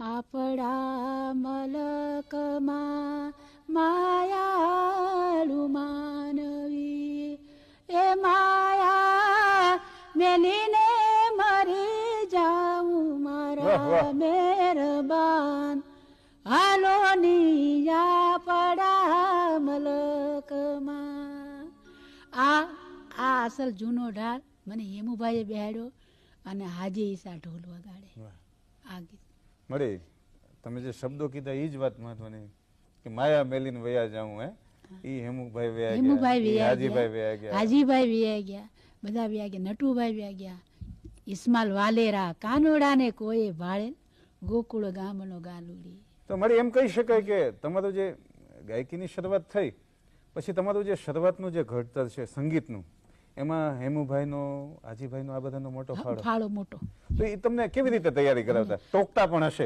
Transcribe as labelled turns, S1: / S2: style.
S1: આપડા મલકમાં માયાળુ માનવી. એ માયા મેલીને મરી જાઉં. મારા મેરબાન. હાલો નિયા પડા મલકમાં. આ આ અસલ જૂનો ઢાળ મને હેમુભાઈએ બેહાડ્યો અને હાજી ઈસા ઢોલ વગાડે. આ ગીત.
S2: મળી. તમે જે શબ્દો કીધા એ જ વાત મહત્વની. કે માયા મેલીને વયા જાઉં હે? ઈ હેમુભાઈ વયા ગયા
S1: હેમુભાઈ વ્યા
S2: હાજીભાઈ વયા ગયા.
S1: હાજીભાઈ વ્યા ગયા બધા વ્યા ગયા નટુભાઈ વ્યા ગયા ઇસ્માલ વાલેરા કાનોડાને કોઈ ભાળે ગોકુળ ગામનો ગાલુડી.
S2: તો મળી એમ કહી શકાય કે તમારું જે ગાયકીની શરૂઆત થઈ પછી તમારું જે શરૂઆતનું જે ઘડતર છે સંગીતનું એમાં હેમુભાઈનો હાજીભાઈનો આ બધાનો મોટો ફાળો.
S1: ફાળો મોટો.
S2: તો એ તમને કેવી રીતે તૈયારી કરાવતા? ટોકતા પણ હશે.